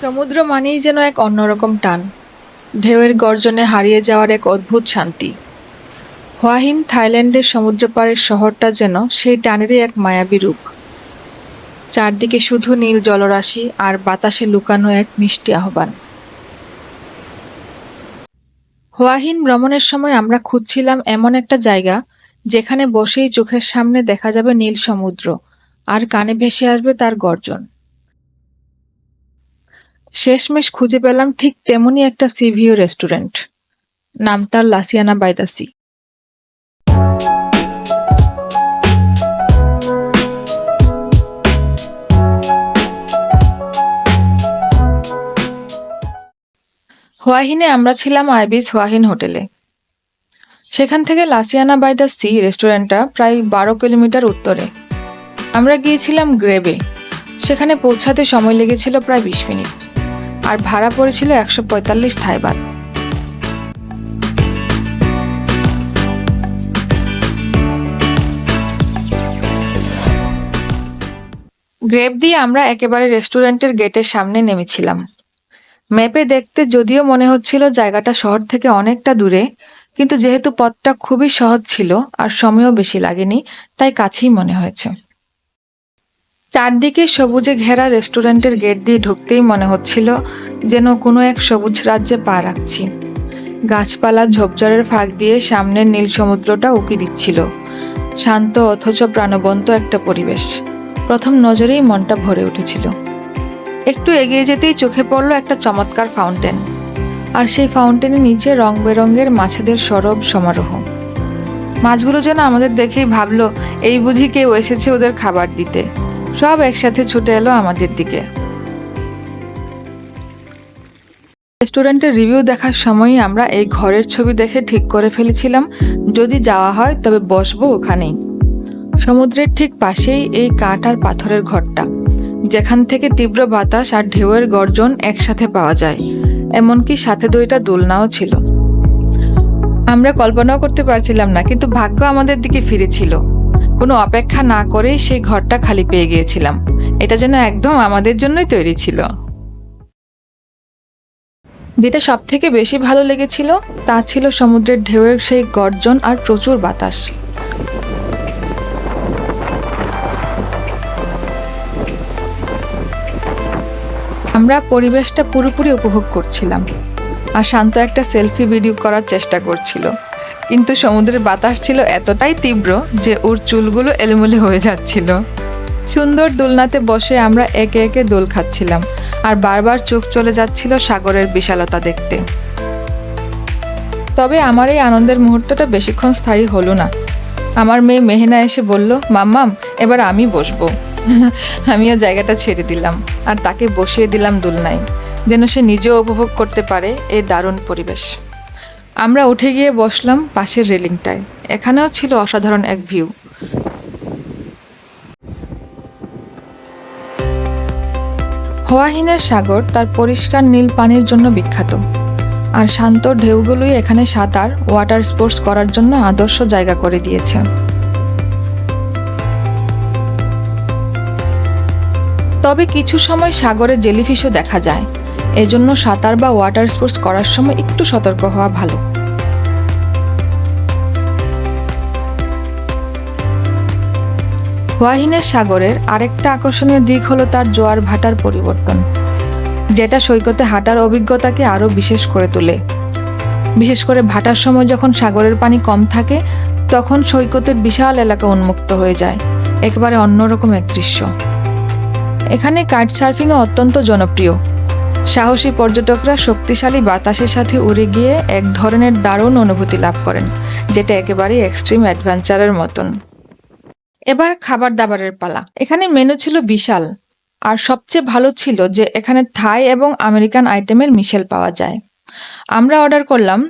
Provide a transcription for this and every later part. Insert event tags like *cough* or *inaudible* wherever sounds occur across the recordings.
সমুদ্র মানেই যেন এক অন্যরকম টান। ঢেউয়ের গর্জনে হারিয়ে যাওয়ার এক অদ্ভুত শান্তি। হোয়াহিন থাইল্যান্ডের সমুদ্রপাড়ের শহরটা যেন সেই টানেরই এক মায়াবী রূপ। চারদিকে শুধু নীল জলরাশি আর বাতাসে লুকানো এক মিষ্টি আহ্বান। হোয়াহিন ভ্রমণের সময় আমরা খুঁজছিলাম এমন একটা জায়গা যেখানে বসেই চোখের সামনে দেখা যাবে নীল সমুদ্র, আর কানে ভেসে আসবে তার গর্জন। শেষমেশ খুঁজে পেলাম ঠিক তেমনই একটা সিভিও রেস্টুরেন্ট। নাম তার লাসিয়ানা বাই দ্য সি হোয়াহিনে আমরা ছিলাম আইবিস হোয়াহিন হোটেলে। সেখান থেকে লাসিয়ানা বাই দ্য সি রেস্টুরেন্টটা প্রায় বারো কিলোমিটার উত্তরে। আমরা গিয়েছিলাম গ্রেবে। সেখানে পৌঁছাতে সময় লেগেছিল প্রায় বিশ মিনিট। আর ভাড়া পড়েছিল একশো পঁয়তাল্লিশ থাইবাত গ্রেপ দিয়ে আমরা একেবারে রেস্টুরেন্টের গেটের সামনে নেমেছিলাম। ম্যাপে দেখতে যদিও মনে হচ্ছিল জায়গাটা শহর থেকে অনেকটা দূরে, কিন্তু যেহেতু পথটা খুবই সহজ ছিল আর সময়ও বেশি লাগেনি, তাই কাছেই মনে হয়েছে। চারদিকে সবুজে ঘেরা রেস্টুরেন্টের গেট দিয়ে ঢুকতেই মনে হচ্ছিল যেন কোনো এক সবুজ রাজ্যে পা রাখছি। গাছপালা ঝোপঝাড়ের ফাঁক দিয়ে সামনের নীল সমুদ্রটা উকি দিচ্ছিল। শান্ত অথচ প্রাণবন্ত একটা পরিবেশ। প্রথম নজরেই মনটা ভরে উঠেছিল। একটু এগিয়ে যেতেই চোখে পড়ল একটা চমৎকার ফাউন্টেন। আর সেই ফাউন্টেনের নিচে রং বেরঙের মাছেদের সরব সমারোহ। মাছগুলো যেন আমাদের দেখেই ভাবলো, এই বুঝি কেউ এসেছে ওদের খাবার দিতে। সব একসাথে ছুটে এলো আমাদের দিকে। রেস্টুরেন্টের রিভিউ দেখার সময়ই আমরা এই ঘরের ছবি দেখে ঠিক করে ফেলেছিলাম, যদি যাওয়া হয় তবে বসবো ওখানেই। সমুদ্রের ঠিক পাশেই এই কাঠ আর পাথরের ঘরটা, যেখান থেকে তীব্র বাতাস আর ঢেউয়ের গর্জন একসাথে পাওয়া যায়, এমনকি সাথে দুইটা দোলনাও ছিল। আমরা কল্পনাও করতে পারছিলাম না, কিন্তু ভাগ্য আমাদের দিকে ফিরেছিল। কোনো অপেক্ষা না করেই সেই ঘরটা খালি পেয়ে গিয়েছিলাম। এটা যেন একদম আমাদের জন্যই তৈরি ছিল। যেটা সব থেকে বেশি ভালো লেগেছিল, তা ছিল সমুদ্রের ঢেউয়ের সেই গর্জন আর প্রচুর বাতাস। আমরা পরিবেশটা পুরোপুরি উপভোগ করছিলাম। আর শান্ত একটা সেলফি ভিডিও করার চেষ্টা করছিল। কিন্তু সমুদ্রের বাতাস ছিল এতটাই তীব্র যে ওর চুলগুলো এলোমেলো হয়ে যাচ্ছিল। সুন্দর দোলনাতে বসে আমরা একে একে দোল খাচ্ছিলাম আর বারবার চোখ চলে যাচ্ছিল সাগরের বিশালতা দেখতে। তবে আমার এই আনন্দের মুহূর্তটা বেশিক্ষণ স্থায়ী হলো না। আমার মেয়ে মেহেনা এসে বলল, মাম্মাম, এবার আমি বসবো। *laughs* আমিও জায়গাটা ছেড়ে দিলাম আর তাকে বসিয়ে দিলাম দোলনায়, যেন সে নিজেও উপভোগ করতে পারে এই দারুণ পরিবেশ। আমরা উঠে গিয়ে বসলাম পাশের রেলিংটায়। এখানেও ছিল অসাধারণ এক ভিউ। হোয়াহিনের সাগর তার পরিষ্কার নীল পানির জন্য বিখ্যাত। আর শান্ত ঢেউগুলোই এখানে সাঁতার, ওয়াটার স্পোর্টস করার জন্য আদর্শ জায়গা করে দিয়েছে। তবে কিছু সময় সাগরে জেলিফিশও দেখা যায়। এজন্য সাঁতার বা ওয়াটার স্পোর্টস করার সময় একটু সতর্ক হওয়া ভালো। হোয়াহিনের সাগরের আরেকটা আকর্ষণীয় দিক হলো তার জোয়ার ভাটার পরিবর্তন, যেটা সৈকতে হাঁটার অভিজ্ঞতাকে আরও বিশেষ করে তোলে। বিশেষ করে ভাটার সময় যখন সাগরের পানি কম থাকে, তখন সৈকতের বিশাল এলাকা উন্মুক্ত হয়ে যায়, একেবারে অন্যরকম এক দৃশ্য। এখানে কাইট সার্ফিংও অত্যন্ত জনপ্রিয়। সাহসী পর্যটকরা শক্তিশালী বাতাসের সাথে উড়ে গিয়ে এক ধরনের দারুণ অনুভূতি লাভ করেন, যেটা একেবারেই এক্সট্রিম অ্যাডভেঞ্চারের মতন। এবার খাবার দাবারের পালা। এখানে মেনু ছিল বিশাল। আর সবচেয়ে ভালো ছিল যে এখানে থাই এবং আমেরিকান আইটেমের মিশেল পাওয়া যায়। আমরা অর্ডার করলাম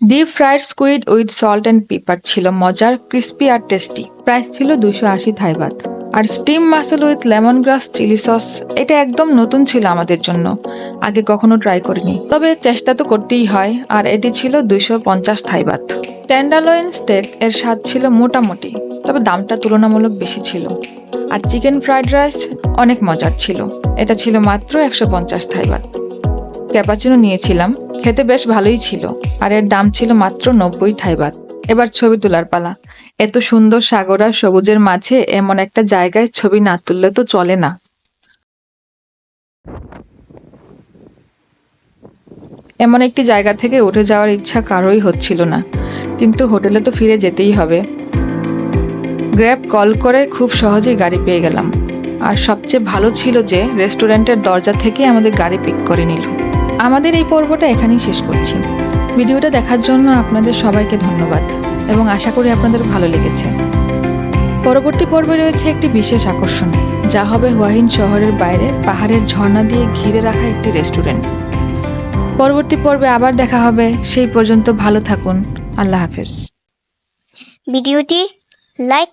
deep fried squid with salt and pepper ছিল মজার ক্রিস্পি আর টেস্টি প্রাইস ছিল দুশো আশি Thai baht R steam mussel with lemongrass chilli sauce এটা একদম নতুন ছিল আমাদের জন্য। আগে কখনো ট্রাই করিনি। তবে চেষ্টা তো করতেই হয়। আর এটি ছিল দুশো পঞ্চাশ থাইবাত টেন্ডালোয়েন স্টেক এর স্বাদ ছিল মোটামুটি। তবে দামটা তুলনামূলক বেশি ছিল। আর চিকেন ফ্রাইড রাইস অনেক মজার ছিল। এটা ছিল মাত্র একশো পঞ্চাশ থাইবাত ক্যাপাচিনো নিয়েছিলাম, খেতে বেশ ভালোই ছিল, আর এর দাম ছিল মাত্র নব্বই থাইবাত এবার ছবি তোলার পালা। এত সুন্দর সাগর আর সবুজের মাঝে এমন একটা জায়গায় ছবি না তুললে তো চলে না। এমন একটি জায়গা থেকে উঠে যাওয়ার ইচ্ছা কারোই হচ্ছিল না। কিন্তু হোটেলে তো ফিরে যেতেই হবে। গ্র্যাব কল করে খুব সহজেই গাড়ি পেয়ে গেলাম। আর সবচেয়ে ভালো ছিল যে রেস্টুরেন্টের দরজা থেকে আমাদের গাড়ি পিক করে নিল। আমাদের এই পর্বটা এখানেই শেষ করছি। ভিডিওটা দেখার জন্য আপনাদের সবাইকে ধন্যবাদ এবং আশা করি আপনাদের ভালো লেগেছে। পরবর্তী পর্বে রয়েছে একটি বিশেষ আকর্ষণ, যা হবে হুয়াহিন শহরের বাইরে পাহাড়ের ঝর্ণা দিয়ে ঘিরে রাখা একটি রেস্টুরেন্ট। পরবর্তী পর্বে আবার দেখা হবে, সেই পর্যন্ত ভালো থাকুন। আল্লাহ হাফেজ। ভিডিওটি লাইক